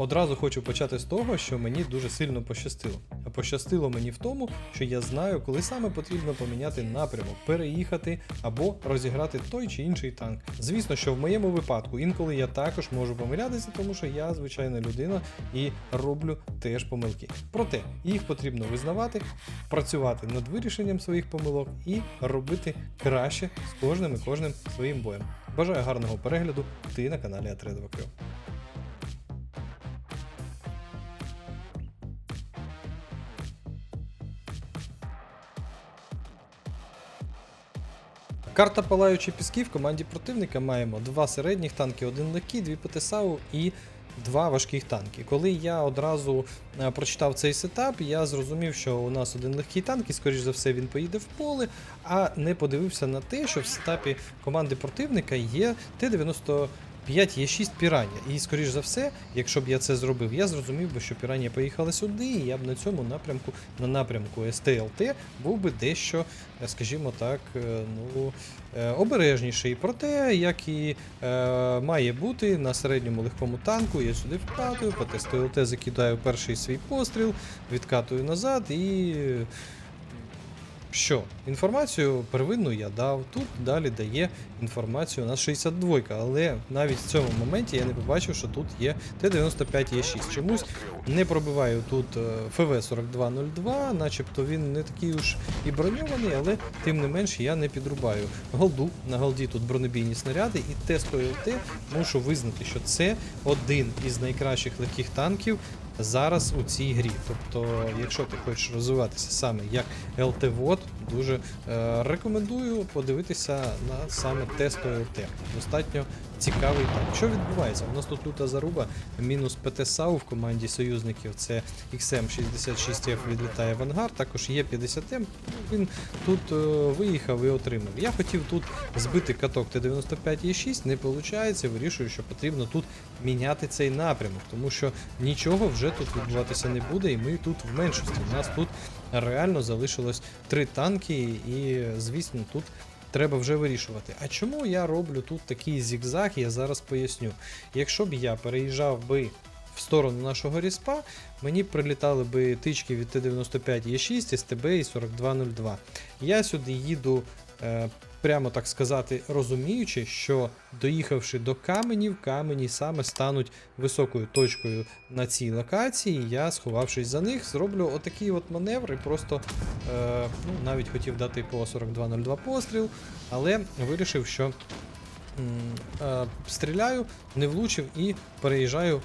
Одразу хочу почати з того, що мені дуже сильно пощастило. А пощастило мені в тому, що я знаю, коли саме потрібно поміняти напрямок, переїхати або розіграти той чи інший танк. Звісно, що в моєму випадку інколи я також можу помилятися, тому що я звичайна людина і роблю теж помилки. Проте їх потрібно визнавати, працювати над вирішенням своїх помилок і робити краще з кожним і кожним своїм боєм. Бажаю гарного перегляду. Ти на каналі Атредова Карта Палаючі піски в команді противника маємо два середніх танки, один легкий, дві ПТСАУ і два важких танки. Коли я одразу е, прочитав цей сетап, я зрозумів, що у нас один легкий танк, і скоріш за все він поїде в поле, а не подивився на те, що в сетапі команди противника є Т-90. 5 є 6 пірання. І, скоріш за все, якщо б я це зробив, я зрозумів би, що пірання поїхали сюди, і я б на цьому напрямку, на напрямку СТЛТ, був би дещо, е, скажімо так, е, ну, е, обережніший. Проте, як і е, має бути на середньому легкому танку, я сюди вкатую, по ТСТЛТ закидаю перший свій постріл, відкатую назад і. Що? Інформацію первинну я дав. Тут далі дає інформацію на 62, але навіть в цьому моменті я не побачив, що тут є Т-95Е6. Чомусь не пробиваю тут е, ФВ-4202, начебто він не такий уж і броньований, але тим не менш я не підрубаю. Голду на голді тут бронебійні снаряди і Т-100ЛТ мушу визнати, що це один із найкращих легких танків зараз у цій грі. Тобто, якщо ти хочеш розвиватися саме як ЛТ-вод, дуже е, рекомендую подивитися на саме тесту ЛТ. Достатньо цікавий танк. Що відбувається? У нас тут люта заруба, мінус ПТ-САУ в команді союзників. Це XM66F відлітає в ангар, також є 50М. Він тут е, виїхав і отримав. Я хотів тут збити каток Т-95Е6, не виходить, вирішую, що потрібно тут міняти цей напрямок, тому що нічого вже тут відбуватися не буде, і ми тут в меншості. У нас тут реально залишилось три танки, і звісно, тут треба вже вирішувати. А чому я роблю тут такий зігзаг, я зараз поясню. Якщо б я переїжджав би в сторону нашого ріспа, мені прилітали би тички від Т-95Е6, СТБ і 4202. Я сюди їду. Прямо так сказати, розуміючи, що доїхавши до каменів, камені саме стануть високою точкою на цій локації. Я, сховавшись за них, зроблю отакий от маневр і просто е, ну, навіть хотів дати по 4202 постріл, але вирішив, що е, стріляю, не влучив і переїжджаю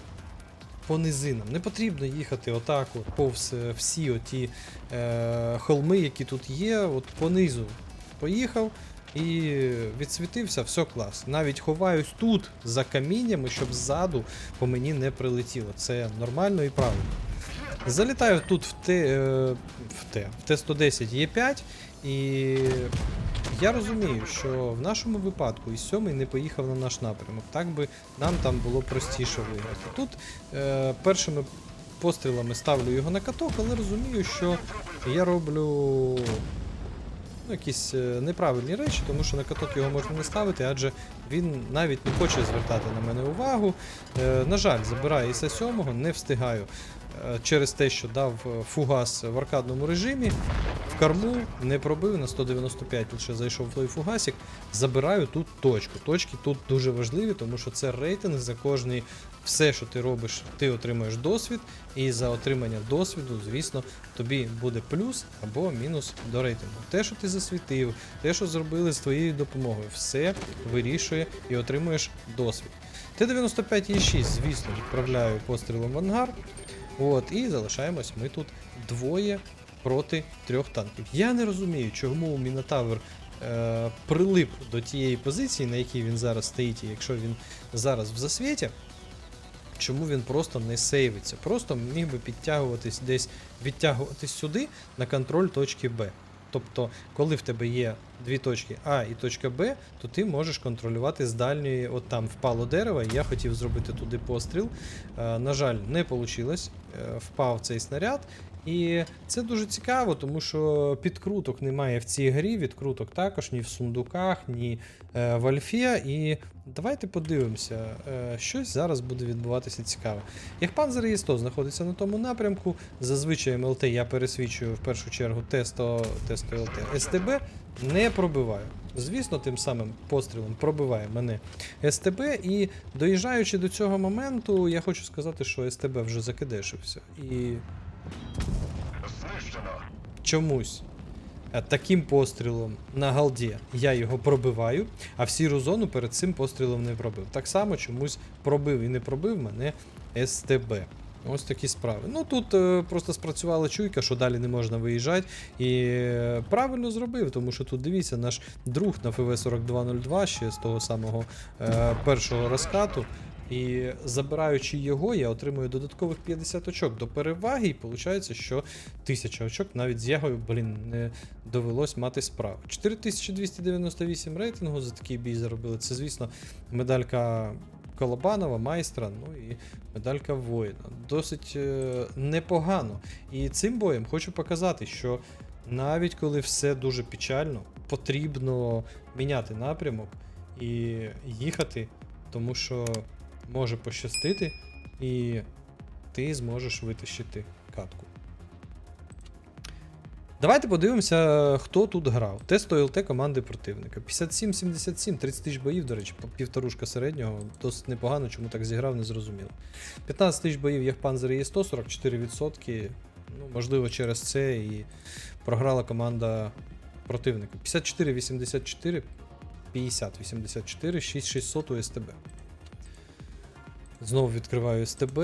по низинам. Не потрібно їхати отак, от, повз е, всі оті е, холми, які тут є, от понизу. Поїхав і відсвітився, все клас. Навіть ховаюсь тут за каміннями, щоб ззаду по мені не прилетіло. Це нормально і правильно. Залітаю тут в Т, е, в Т, в Т-110 Е5, і я розумію, що в нашому випадку і сьомий не поїхав на наш напрямок. Так би нам там було простіше виграти. Тут е, першими пострілами ставлю його на каток, але розумію, що я роблю ну, якісь е, неправильні речі, тому що на каток його можна не ставити, адже він навіть не хоче звертати на мене увагу. Е, на жаль, забираю іса 7 не встигаю е, через те, що дав фугас в аркадному режимі. Корму не пробив на 195, лише зайшов той фугасик. Забираю тут точку. Точки тут дуже важливі, тому що це рейтинг за кожний все, що ти робиш, ти отримаєш досвід, і за отримання досвіду, звісно, тобі буде плюс або мінус до рейтингу. Те, що ти засвітив, те, що зробили з твоєю допомогою, все вирішує і отримуєш досвід. Т-95Е6, звісно, відправляю пострілом в ангар. От, і залишаємось ми тут двоє проти трьох танків. Я не розумію, чому Мінотавр е, прилип до тієї позиції, на якій він зараз стоїть, і якщо він зараз в засвіті, чому він просто не сейвиться. Просто міг би підтягуватись десь, відтягуватись сюди на контроль точки Б. Тобто, коли в тебе є дві точки А і точка Б, то ти можеш контролювати з дальньої, от там впало дерево, я хотів зробити туди постріл. Е, на жаль, не вийшло. Впав цей снаряд, І це дуже цікаво, тому що підкруток немає в цій грі, відкруток також ні в сундуках, ні е, в Альфія. І давайте подивимося, е, щось зараз буде відбуватися цікаве. Як Panzer Є100 знаходиться на тому напрямку, зазвичай МЛТ я пересвічую в першу чергу тесто, тесто ЛТ СТБ, не пробиваю. Звісно, тим самим пострілом пробиває мене СТБ, і доїжджаючи до цього моменту, я хочу сказати, що СТБ вже закидешився. І чомусь таким пострілом на галді я його пробиваю, а в сіру зону перед цим пострілом не пробив. Так само чомусь пробив і не пробив мене СТБ. Ось такі справи. Ну тут е, просто спрацювала чуйка, що далі не можна виїжджати. І е, правильно зробив, тому що тут дивіться, наш друг на ФВ-4202 ще з того самого е, першого розкату. І забираючи його, я отримую додаткових 50 очок до переваги, і виходить, що 1000 очок навіть з Ягою, блін, не довелось мати справу. 4298 рейтингу за такий бій заробили. Це, звісно, медалька Колобанова, майстра, ну і медалька воїна. Досить е, непогано. І цим боєм хочу показати, що навіть коли все дуже печально, потрібно міняти напрямок і їхати, тому що може пощастити, і ти зможеш витащити катку. Давайте подивимося, хто тут грав. Тест ОЛТ команди противника. 57-77, 30 тисяч боїв, до речі, півторушка середнього. Досить непогано, чому так зіграв, не зрозуміло. 15 тисяч боїв як Panzer є 100, 44%. Ну, можливо, через це і програла команда противника. 54-84, 50-84, 6600 у СТБ. Знову відкриваю СТБ.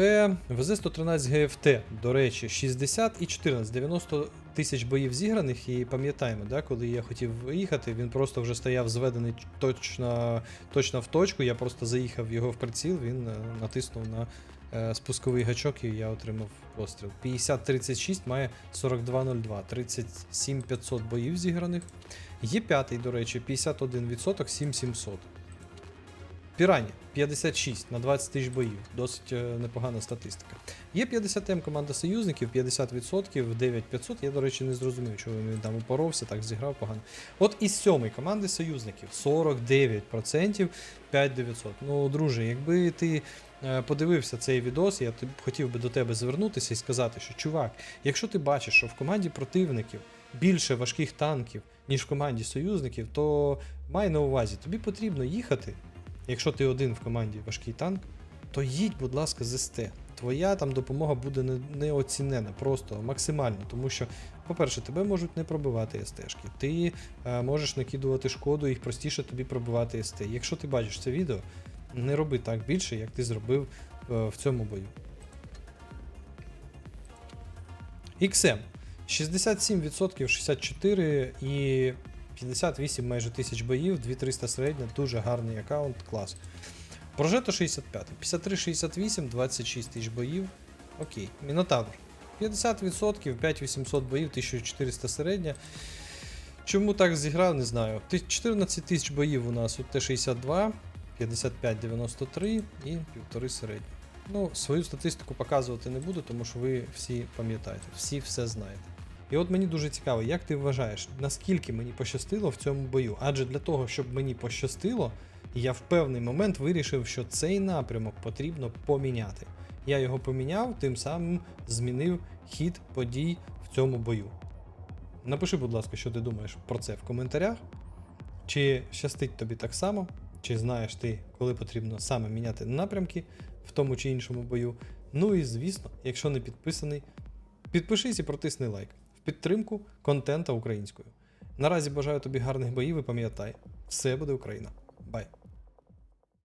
ВЗ-113 ГФТ, до речі, 60 і 14, 90 тисяч боїв зіграних. І пам'ятаємо, да, коли я хотів виїхати, він просто вже стояв зведений точно, точно в точку. Я просто заїхав його в приціл, він е, натиснув на е, спусковий гачок і я отримав постріл. 50-36 має 42-02, 37 500 боїв зіграних. Є п'ятий, до речі, 51%, 7700. Пірані 56 на 20 тисяч боїв. Досить е, непогана статистика. Є 50 м команда союзників, 50%, 9500. Я, до речі, не зрозумів, чого він там упоровся, так зіграв погано. От із сьомої команди союзників 49%, 5900. Ну, друже, якби ти е, подивився цей відос, я хотів би до тебе звернутися і сказати, що чувак, якщо ти бачиш, що в команді противників більше важких танків, ніж в команді союзників, то май на увазі, тобі потрібно їхати. Якщо ти один в команді важкий танк, то їдь, будь ласка, з СТ. Твоя там допомога буде не- неоцінена, просто максимально. Тому що, по-перше, тебе можуть не пробивати СТшки. Ти е, можеш накидувати шкоду, їх простіше тобі пробивати СТ. Якщо ти бачиш це відео, не роби так більше, як ти зробив е, в цьому бою. XM 67%, 64 і 58 майже тисяч боїв, 2300 середня, дуже гарний аккаунт, клас. Прожето 65, 53-68, 26 тисяч боїв. Окей. Мінотавр. 50%, 5800 боїв, 1400 середня. Чому так зіграв, не знаю. 14 тисяч боїв у нас у Т-62, 55-93 і півтори середня. Ну, свою статистику показувати не буду, тому що ви всі пам'ятаєте, всі все знаєте. І от мені дуже цікаво, як ти вважаєш, наскільки мені пощастило в цьому бою? Адже для того, щоб мені пощастило, я в певний момент вирішив, що цей напрямок потрібно поміняти. Я його поміняв, тим самим змінив хід подій в цьому бою. Напиши, будь ласка, що ти думаєш про це в коментарях. Чи щастить тобі так само, чи знаєш ти, коли потрібно саме міняти напрямки в тому чи іншому бою. Ну і звісно, якщо не підписаний, підпишись і протисни лайк підтримку контента українською. Наразі бажаю тобі гарних боїв і пам'ятай, все буде Україна. Бай!